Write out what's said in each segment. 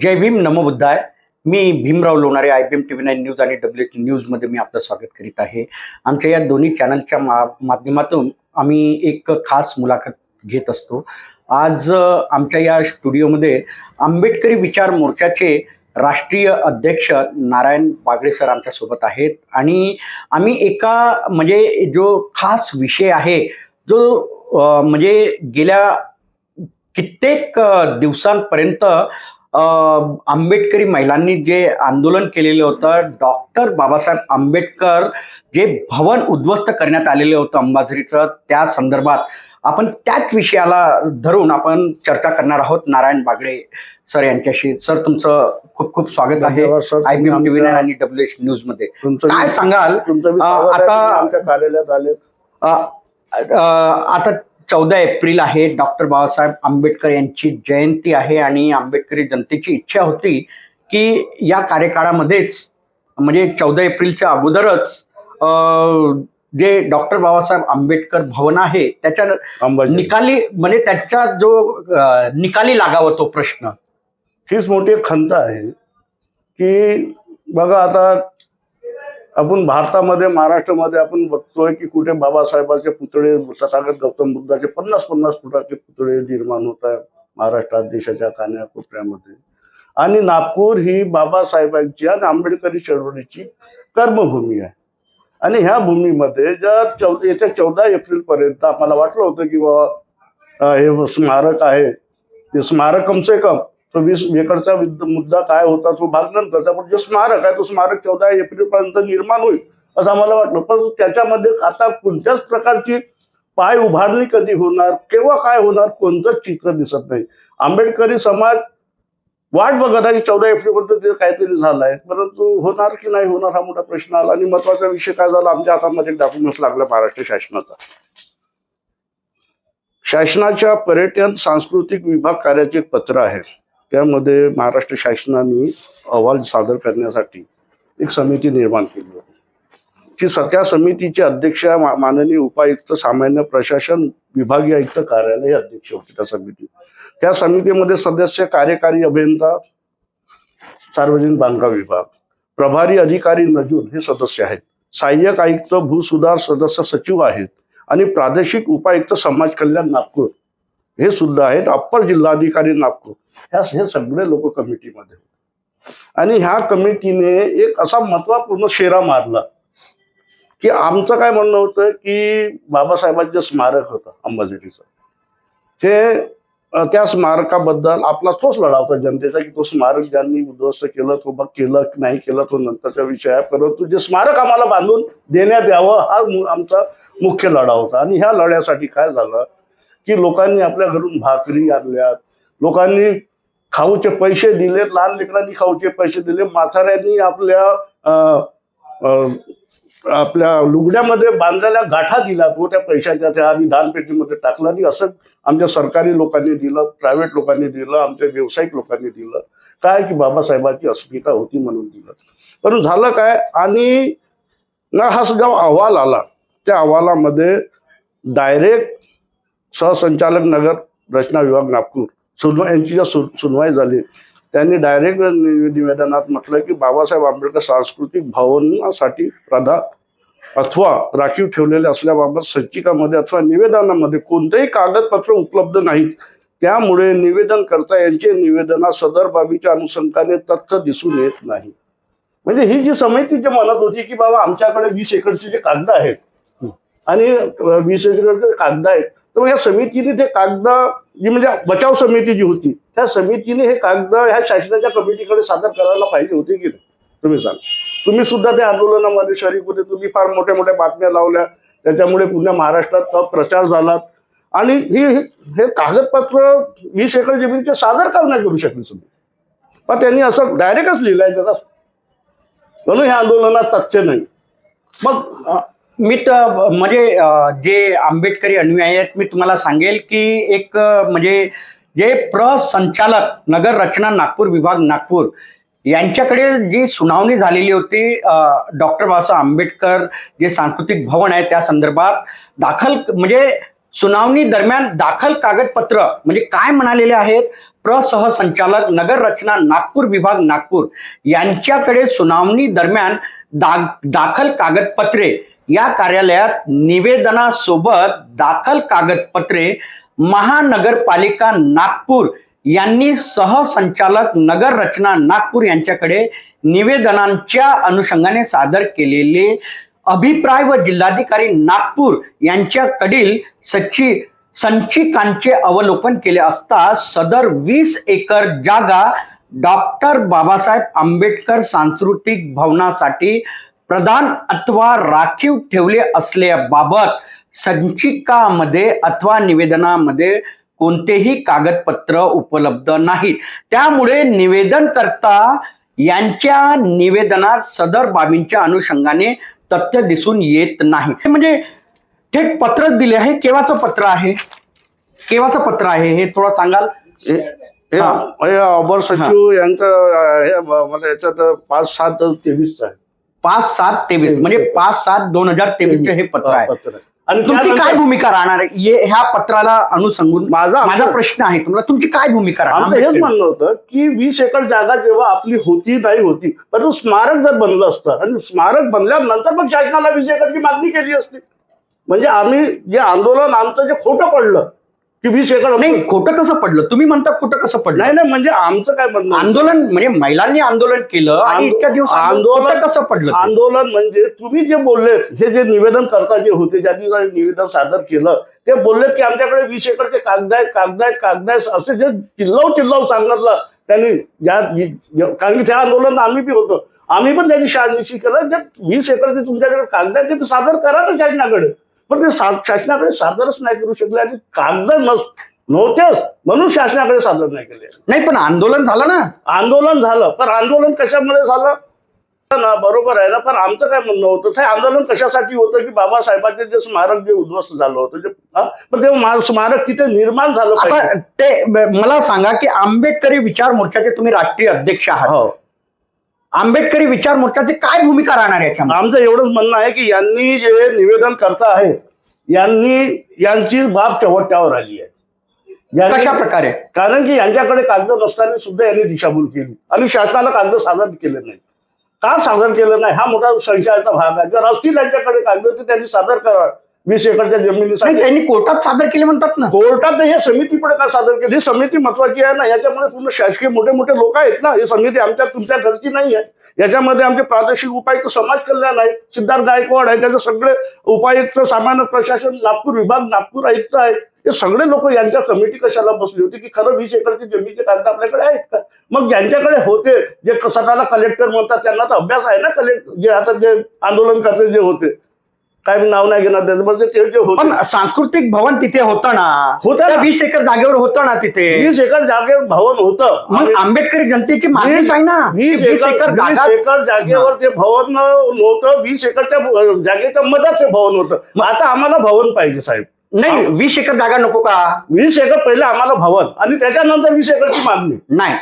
जय भीम नमो बुद्धाय. मी Bhimrao Lonare I B M T V nine news आणि डब्ल्यू एच न्यूजमध्ये मी आपलं स्वागत करीत आहे. आमच्या या दोन्ही चॅनलच्या मा माध्यमातून आम्ही एक खास मुलाखत घेत असतो. आज आमच्या या स्टुडिओमध्ये आंबेडकरी विचार मोर्चाचे राष्ट्रीय अध्यक्ष नारायण बागडे सर आमच्यासोबत आहेत. आणि आम्ही एका म्हणजे जो खास विषय आहे जो म्हणजे गेल्या कित्येक दिवसांपर्यंत आंबेडकरी महिलांनी जे आंदोलन केलेलं होतं डॉक्टर बाबासाहेब आंबेडकर जे भवन उद्ध्वस्त करण्यात आलेलं होतं अंबाझरीचं त्या संदर्भात आपण त्याच विषयाला धरून आपण चर्चा करणार आहोत. नारायण बागडे सर यांच्याशी. सर तुमचं खूप खूप स्वागत आहे. I B M T V आमच्या- आणि डब्ल्यू एच न्यूजमध्ये तुमचं काय सांगाल. आता- कार्यालयात आता चौदा एप्रिल आहे. डॉक्टर बाबासाहेब आंबेडकर यांची जयंती आहे आणि आंबेडकरी जनतेची इच्छा होती की या कार्यकाळामध्येच म्हणजे चौदा एप्रिलच्या अगोदरच जे डॉक्टर बाबासाहेब आंबेडकर भवन आहे त्याच्या निकाली म्हणजे त्याचा जो निकाली लागावा तो प्रश्न. हीच मोठी खंत आहे की बघा आता आपण भारतामध्ये महाराष्ट्रामध्ये आपण बघतोय की कुठे बाबासाहेबांचे पुतळे तथागत गौतम बुद्धाचे पन्नास पन्नास फुटाचे पुतळे निर्माण होत आहेत महाराष्ट्रात देशाच्या कान्याकोपऱ्यामध्ये आणि नागपूर ही बाबासाहेबांची आणि आंबेडकरी चळवळीची कर्मभूमी आहे. आणि ह्या भूमीमध्ये जर चौ येत्या चौदा एप्रिलपर्यंत आम्हाला वाटलं होतं की बाबा हे स्मारक आहे. ते स्मारक कमसे कम तो वीस एकरचा मुद्दा काय होता तो भाग नंतरचा पण जे स्मारक आहे तो स्मारक चौदा एप्रिल पर्यंत निर्माण होईल असं आम्हाला वाटलं. पण त्याच्यामध्ये आता कोणत्याच प्रकारची पाय उभारणी कधी होणार केव्हा काय होणार कोणतंच चित्र दिसत नाही. आंबेडकरी समाज वाट बघत आहे चौदा एप्रिल पर्यंत ते काहीतरी झालं आहे परंतु होणार की नाही होणार हा मोठा प्रश्न आला. आणि महत्त्वाचा विषय काय झाला आमच्या हातामध्ये डॉक्युमेंट्स लागला महाराष्ट्र शासनाचा. शासनाच्या पर्यटन सांस्कृतिक विभाग कार्याचे एक पत्र आहे. त्यामध्ये महाराष्ट्र शासनाने अहवाल सादर करण्यासाठी एक समिती निर्माण केली होती. ती स- त्या समितीचे अध्यक्ष मा- माननीय उपायुक्त सामान्य प्रशासन विभागीय आयुक्त कार्यालय अध्यक्ष होते त्या समिती. त्या समितीमध्ये सदस्य कार्यकारी अभियंता सार्वजनिक बांधकाम विभाग प्रभारी अधिकारी नजूर हे सदस्य आहेत. सहाय्यक आयुक्त भूसुधार सदस्य सचिव आहेत आणि प्रादेशिक उपायुक्त समाज कल्याण नागपूर. हे सुद्धा आहेत. अप्पर जिल्हाधिकारी नागपूर ह्या हे सगळे लोक कमिटीमध्ये होते. आणि ह्या कमिटीने एक असा महत्त्वपूर्ण शेरा मारला. की आमचं काय म्हणणं होतं की बाबासाहेबांचं स्मारक होतं अंबाझरीचं ते त्या स्मारकाबद्दल आपला तोच लढा होता जनतेचा की तो स्मारक ज्यांनी उद्ध्वस्त केलं तो बघ केलं नाही केलं तो नंतरचा विषय आहे परंतु जे स्मारक आम्हाला बांधून देण्यात यावं हा आमचा मुख्य लढा होता. आणि ह्या लढ्यासाठी काय झालं की लोकांनी आपल्या घरून भाकरी आणल्यात. लोकांनी खाऊचे पैसे दिले लहान लेकरांनी खाऊचे पैसे दिले माथाऱ्यांनी आपल्या आपल्या लुगड्यामध्ये बांधलेल्या गाठा दिला तो त्या पैशाच्या त्या आम्ही दानपेटीमध्ये टाकला आणि असं आमच्या सरकारी लोकांनी दिलं प्रायव्हेट लोकांनी दिलं आमच्या व्यावसायिक लोकांनी दिलं. काय की बाबासाहेबांची अस्मिता होती म्हणून दिलं. पण झालं काय? आणि ना हा अहवाल आला त्या अहवालामध्ये डायरेक्ट सहसंचालक नगर रचना विभाग नागपूर. सुनवाई यांची ज्या सुनवाई झाली त्यांनी डायरेक्ट निवेदनात म्हटलं की बाबासाहेब आंबेडकर सांस्कृतिक भावनासाठी प्रधा अथवा राखीव ठेवलेले असल्याबाबत संचिकामध्ये अथवा निवेदनामध्ये कोणतेही कागदपत्र उपलब्ध नाहीत. त्यामुळे निवेदनकर्ता यांचे निवेदनात सदर बाबीच्या अनुषंगाने तथ्य दिसून येत नाही. म्हणजे ही जी समितीच्या मनात म्हणत होती की बाबा आमच्याकडे वीस एकरचे जे कागद आहेत आणि वीस एकरचे कागद आहेत तर मग या समितीने ते कागद जी म्हणजे बचाव समिती जी होती त्या समितीने हे कागद ह्या शासनाच्या कमिटीकडे सादर करायला पाहिजे होते की नाही? तुम्ही सांग. तुम्ही सुद्धा त्या आंदोलनामध्ये शरीक होते. तुम्ही फार मोठ्या मोठ्या बातम्या लावल्या. त्याच्यामुळे पुन्हा महाराष्ट्रात प्रचार झाला. आणि ही हे कागदपत्र वीस एकर जमिनीचे सादर का नाही करू शकले तुम्ही? पण त्यांनी असं डायरेक्टच लिहिलंय जरा म्हणून ह्या आंदोलनात तथ्य नाही. मग मी तर म्हणजे जे आंबेडकरी अनुयायी आहेत मी तुम्हाला सांगेल की एक म्हणजे जे प्रसंचालक नगर रचना नागपूर विभाग नागपूर यांच्याकडे जी सुनावणी झालेली होती डॉक्टर बाबासाहेब आंबेडकर जे सांस्कृतिक भवन आहे त्या संदर्भात दाखल म्हणजे सुनावणी दरम्यान दाखल कागदपत्र म्हणजे काय म्हणालेले आहेत? प्रसहसंचालक नगर रचना नागपूर विभाग नागपूर. यांच्याकडे सुनावणी दरम्यान दा दाखल कागदपत्रे. या कार्यालयात निवेदनासोबत दाखल कागदपत्रे महानगरपालिका नागपूर यांनी सहसंचालक नगर रचना नागपूर यांच्याकडे निवेदनांच्या अनुषंगाने सादर केलेले अभिप्राय व जिल्हाधिकारी नागपूर यांच्याकडील सच्ची संचिकांचे अवलोकन केले असता सदर वीस एकर जागा डॉक्टर बाबासाहेब आंबेडकर सांस्कृतिक भवनासाठी प्रदान अथवा राखीव ठेवले असल्याबाबत संचिकामध्ये अथवा निवेदनामध्ये कोणतेही कागदपत्र उपलब्ध नाहीत. त्यामुळे निवेदनकर्ता यांच्या निवेदनात सदर बाबींच्या अनुषंगाने तथ्य दिसून येत नाही. म्हणजे थेट पत्र दिले आहे. केव्हाचं पत्र आहे? केव्हाचं पत्र आहे? हे थोडं सांगाल? हे अबर सचिव यांचं हे मला याच्यात पाच सात तेवीसचं आहे. पाच सात तेवीस म्हणजे पाच सात दोन हजार तेवीसचे हे पत्र आहे. आणि तुमची काय भूमिका राहणार आहे? ये- ह्या पत्राला अनुसंगून माझा माझा प्रश्न आहे तुम्हाला. तुमची काय भूमिका राहणार? आमचं हेच? म्हणणं होतं की वीस एकर जागा जेव्हा आपली होती नाही होती परंतु स्मारक जर बनलं असतं आणि स्मारक बनल्यानंतर मग शासनाला वीस एकरची मागणी केली असती. म्हणजे आम्ही जे आंदोलन आमचं जे खोटं पडलं की वीस एकर नाही खोटं कसं पडलं तुम्ही म्हणता खोटं कसं पडलं नाही नाही म्हणजे आमचं काय म्हणणं? आंदोलन म्हणजे महिलांनी आंदोलन केलं आणि इतक्या दिवस आंदोलन- कसं पडलं? आंदोलन म्हणजे तुम्ही जे बोलले हे जे निवेदन करता जे होते ज्यांनी निवेदन सादर केलं ते बोलले की आमच्याकडे वीस एकरचे कागद आहेत कागद आहेत कागद आहेत असे जे चिल्लाव चिल्लाव सांगितलं त्यांनी ज्या कारण की त्या आंदोलनात आम्ही बी होतो आम्ही पण त्यांनी शहानिशी केलं जे वीस एकरचे तुमच्याकडे कागद आहेत ते सादर करा ना शासनाकडे पण ते सा- शासनाकडे सादरच नाही करू शकले आणि कागद नस नव्हतेच. म्हणून शासनाकडे सादर नाही केले. नाही पण आंदोलन झालं ना? आंदोलन झालं. पण आंदोलन कशामुळे झालं? ना बरोबर आहे ना पण आमचं काय म्हणणं होतं? ते आंदोलन कशासाठी होतं की बाबासाहेबांचे जे स्मारक जे उद्ध्वस्त झालं होतं जे? पण ते स्मारक तिथे निर्माण झालं ते मला सांगा की आंबेडकरी विचार मोर्चाचे तुम्ही राष्ट्रीय अध्यक्ष आहात. हो. आंबेडकरी विचार मोर्चाची काय भूमिका राहणार आहे याच्यामध्ये? आमचं एवढंच म्हणणं आहे की यांनी जे निवेदन करता आहे यांनी यांची बाब चवट्यावर आली आहे. यांनी- कशा प्रकारे? कारण की यांच्याकडे कागद नसताना सुद्धा यांनी दिशाभूल केली. आणि शासनाला कागद सादर केले नाही का सादर केलं नाही? हा मोठा संशयाचा भाग आहे. जर असतील त्यांच्याकडे कागद तर त्यांनी सादर करा वीस एकरच्या जमिनीसाठी. त्यांनी कोर्टात सादर केले म्हणतात ना. कोर्टात हे समितीपुढे का सादर केली? ही समिती महत्वाची आहे ना. याच्यामध्ये पूर्ण शासकीय मोठे मोठे लोक आहेत ना. ही समिती आमच्या तुमच्या घरची नाही आहे. याच्यामध्ये आमचे प्रादेशिक उपायुक्त समाज कल्याण आहे. सिद्धार्थ गायकवाड आहे. त्याचे सगळे उपायुक्त सामान्य प्रशासन नागपूर विभाग नागपूर आयुक्त आहे. हे सगळे लोक यांच्या कमिटी कशाला बसली होती? की खरं वीस एकरची जमिनीचे कागद आपल्याकडे आहेत का? मग ज्यांच्याकडे होते. जे स्वतःला कलेक्टर म्हणतात त्यांना तर अभ्यास आहे ना कलेक्टर जे आता जे आंदोलन करते जे होते. काय नाव नाही घेणार त्याचं पण ते जे होते. पण सांस्कृतिक भवन तिथे होतं ना. होतं त्या ना. वीस एकर जागेवर होतं ना तिथे. वीस एकर जागेवर भवन होतं. मग आंबेडकरी जनतेची मागणीच आहे ना. वीस वीस एकर एकर वीस जागा एकर जागेवर ते भवन नव्हतं वीस एकरच्या भ- जागेच्या मधात ते भवन होतं. मग आता आम्हाला भवन पाहिजे साहेब. नाही वीस एकर जागा नको का? वीस एकर पहिले आम्हाला भवन. आणि त्याच्यानंतर वीस एकरची मागणी. नाही.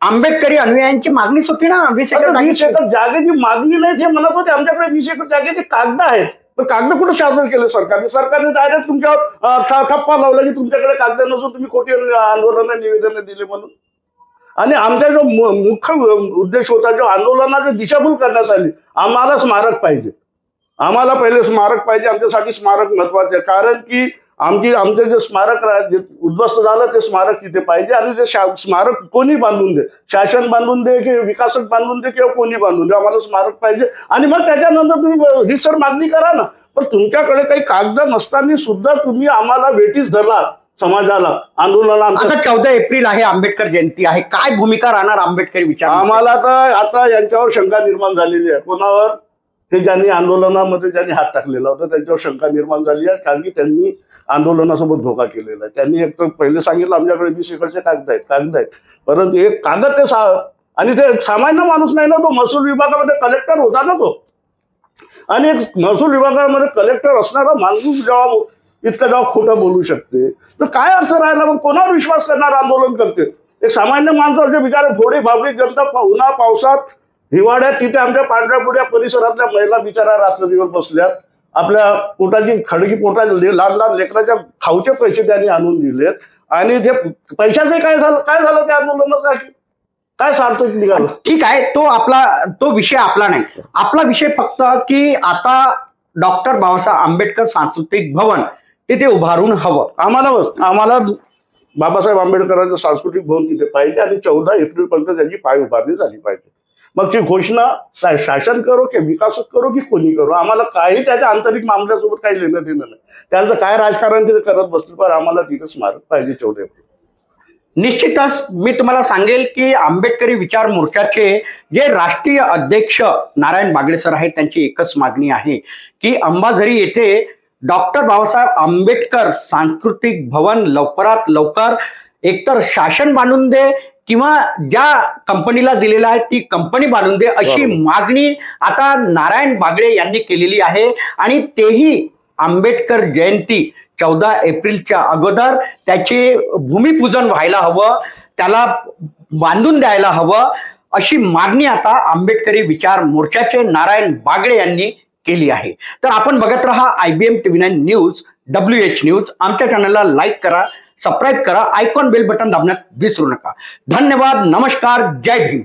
आंबेडकरी अनुयायांची मागणीच होती ना वीस एकर आता वीस जागेची. एकर जागेची मागणी नाही ते म्हणत होते आमच्याकडे वीस एकर जागेचे कागद आहेत. पण कागद कुठं सादर केले सरकारने? सरकारने डायरेक्ट तुमच्यावर ठप्पा लावला की तुमच्याकडे कागद नसून तुम्ही खोटी आंदोलन निवेदन दिले म्हणून. आणि आमचा जो मुख्य उद्देश होता जो आंदोलनाची दिशाभूल करण्यात आली आम्हाला स्मारक पाहिजे. आम्हाला पहिले स्मारक पाहिजे आमच्यासाठी स्मारक महत्त्वाचे कारण की आमची आमचं जे स्मारक जे उद्ध्वस्त झालं ते स्मारक तिथे पाहिजे. आणि ते स्मारक कोणी बांधून दे? शासन बांधून दे की विकासक बांधून दे किंवा कोणी बांधून दे? आम्हाला स्मारक पाहिजे. आणि मग त्याच्यानंतर तुम्ही ही सर मागणी करा ना. पण तुमच्याकडे काही कागद नसताना सुद्धा तुम्ही आम्हाला वेटीस धरला समाजाला आंदोलनाला. आता चौदा एप्रिल आहे आंबेडकर जयंती आहे. काय भूमिका राहणार आंबेडकरी विचार आम्हाला तर आता यांच्यावर शंका निर्माण झालेली आहे. कोणावर? हे ज्यांनी आंदोलनामध्ये ज्यांनी हात टाकलेला होता त्यांच्यावर शंका निर्माण झाली आहे. कारण की त्यांनी आंदोलनासोबत धोका केलेला आहे. त्यांनी एक तर पहिले सांगितलं आमच्याकडे वीस एकरचे कागद आहेत कागद आहेत. परंतु एक कागद ते सा आणि ते सामान्य माणूस नाही ना तो महसूल विभागामध्ये कलेक्टर होता ना तो. आणि एक महसूल विभागामध्ये कलेक्टर असणारा माणूस जेव्हा इतकं जेव्हा खोटं बोलू शकते तर काय अर्थ राहिला मग? कोणावर विश्वास करणार आंदोलन करते? एक सामान्य माणसाचे बिचारे फोडे भाबडी जनता उन्हा पावसात हिवाळ्यात तिथे आमच्या पांढऱ्या पुढ्या परिसरातल्या महिला बिचारा रात्रदिवस बसल्यात. आपल्या पोटाची खडगी पोटा लहान लहान लेकराच्या खाऊचे पैसे त्यांनी आणून दिलेत. आणि ते पैशाचे काय झालं काय झालं त्या आंदोलनासाठी? काय सार्थक निघालं? ठीक आहे तो आपला तो विषय आपला नाही. आपला विषय फक्त की आता डॉक्टर बाबासाहेब आंबेडकर सांस्कृतिक भवन तिथे उभारून हवं. आम्हाला आम्हाला बाबासाहेब आंबेडकरांचं सांस्कृतिक भवन तिथे पाहिजे आणि चौदा एप्रिल पर्यंत त्याची पाय उभारणी झाली पाहिजे. मग ती घोषणा शासन करो की विकास करो की कोणी करो? आम्हाला काही त्याच्या आंतरिक मामल्यासोबत काही लेणं देणं नाही. त्यांचं काय राजकारण तिथे करत बसतील पण आम्हाला तिथे स्मारक पाहिजे तेवढे निश्चितच मी तुम्हाला सांगेल की आंबेडकरी विचार मोर्चाचे जे राष्ट्रीय अध्यक्ष नारायण बागडे सर आहेत त्यांची एकच मागणी आहे की अंबाझरी येथे डॉक्टर बाबासाहेब आंबेडकर सांस्कृतिक भवन लवकरात लवकर एकतर शासन बांधून दे किंवा ज्या कंपनीला दिलेला आहे ती कंपनी बांधून दे अशी. मागणी आता नारायण बागडे यांनी केलेली आहे. आणि तेही आंबेडकर जयंती चौदा एप्रिलच्या अगोदर त्याचे भूमिपूजन व्हायला हवं त्याला बांधून द्यायला हवं अशी मागणी आता आंबेडकरी विचार मोर्चाचे नारायण बागडे यांनी केली आहे. तर आपण बघत राहा I B M TV nine news W H news. आमच्या चॅनलला लाईक करा. सबस्क्राईब करा आयकॉन बेल बटन दाबण्यात विसरू नका. धन्यवाद नमस्कार जय भीम